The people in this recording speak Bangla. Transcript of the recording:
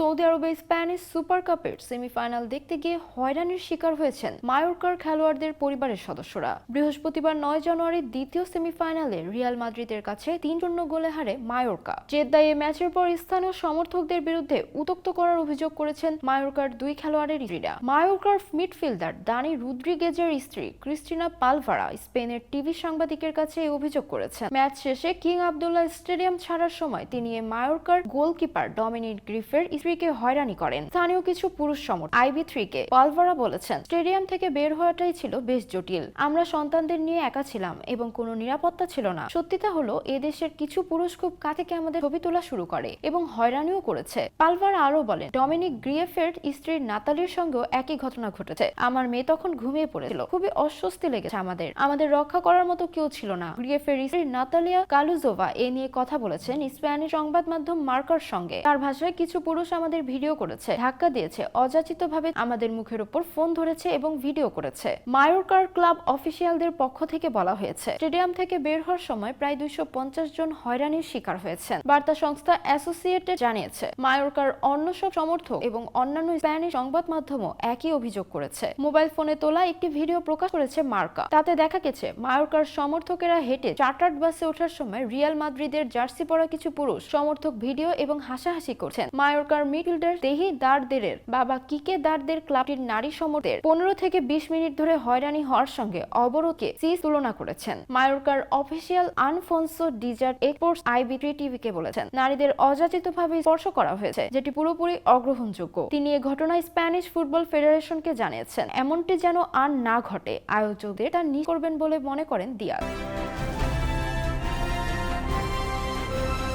সৌদি আরবে স্প্যানিশ সুপার কাপের সেমিফাইনাল দেখতে গিয়ে হয়রানির শিকার হয়েছেন মায়োরকার খেলোয়াড়দের পরিবারের সদস্যরা। বৃহস্পতিবার নয় জানুয়ারির দ্বিতীয় সেমিফাইনালে রিয়াল মাদ্রিদের কাছে তিন শূন্য গোলে হারে মায়োরকা। জেদ্দায় এই ম্যাচের পর স্থানীয় সমর্থকদের বিরুদ্ধে উত্তক্ত করার অভিযোগ করেছেন মায়োরকার দুই খেলোয়াড়ের স্ত্রীরা। মায়োরকার মিডফিল্ডার দানি রুদ্রিগেজের স্ত্রী ক্রিস্টিনা পালভারা স্পেনের টিভি সাংবাদিকের কাছে এই অভিযোগ করেছেন। ম্যাচ শেষে কিং আবদুল্লাহ স্টেডিয়াম ছাড়ার সময় তিনি এই মায়োরকার গোলকিপার ডমিনিক গ্রিফের স্ত্রীকে হয়রানি করেন। স্থানীয় কিছু পুরুষ সমর্থক আইবি থ্রিকে, পালভারা বলেছেন, স্টেডিয়াম থেকে বের হওয়াটাই ছিল বেশ জটিল। আমরা সন্তানদের নিয়ে একা ছিলাম এবং কোনো নিরাপত্তা ছিল না। সত্যিটা হলো এদেশের কিছু পুরুষ খুব কাছে আমাদের ছবি তোলা শুরু করে এবং হয়রানিও করেছে। পালভার আরও বলেন, ডমিনিক গ্রিয়েফের স্ত্রীর নাতালির সঙ্গেও একই ঘটনা ঘটেছে। আমার মেয়ে তখন ঘুমিয়ে পড়েছিল। খুবই অস্বস্তি লেগেছে আমাদের। আমাদের রক্ষা করার মতো কেউ ছিল না। গ্রিয়েফের স্ত্রী নাতালিয়া কালুজোভা এ নিয়ে কথা বলেছেন স্প্যানিশ সংবাদ মাধ্যম মার্কার সঙ্গে। তার ভাষায় কিছু পুরুষ আমাদের ভিডিও করেছে, ধাক্কা দিয়েছে, অযাচিতভাবে আমাদের মুখের উপর ফোন ধরেছে এবং ভিডিও করেছে। মায়োরকার ক্লাব অফিসিয়ালদের পক্ষ থেকে বলা হয়েছে, স্টেডিয়াম থেকে বের হওয়ার সময় প্রায় দুইশো পঞ্চাশ জন হয়রানির শিকার হয়েছেন। বার্তা সংস্থা অ্যাসোসিয়েটেড জানিয়েছে, মায়োরকার অন্য সব সমর্থক এবং অন্যান্য স্প্যানিশ সংবাদ মাধ্যমও একই অভিযোগ করেছে। মোবাইল ফোনে তোলা একটি ভিডিও প্রকাশ করেছে মার্কা। তাতে দেখা গেছে, মায়োরকার সমর্থকেরা হেঁটে চার্টার্ড বাসে ওঠার সময় রিয়াল মাদ্রিদের জার্সি পরা কিছু পুরুষ সমর্থক ভিডিও এবং হাসাহাসি করছেন। মায়োরকার মিডফিল্ডার দেহি দারদেরের বাবা কিকে দারদের ক্লাবটির নারী সমর্থের পনেরো থেকে বিশ মিনিট ধরে হয়রানি হওয়ার সঙ্গে অবরোধকে সিজ তুলনা করেছেন। মায়োরকার official Alfonso dessert exports IB টিভিকে বলেছেন, নারীদের অযাচিতভাবে স্পর্শ করা হয়েছে, যেটি পুরোপুরি অগ্রহণযোগ্য। তিনি এ ঘটনায় স্প্যানিশ ফুটবল ফেডারেশনকে জানিয়েছেন, এমনটি যেন আর না ঘটে। আয়োজকদের তা নি করবেন বলে মনে করেন দিয়াজ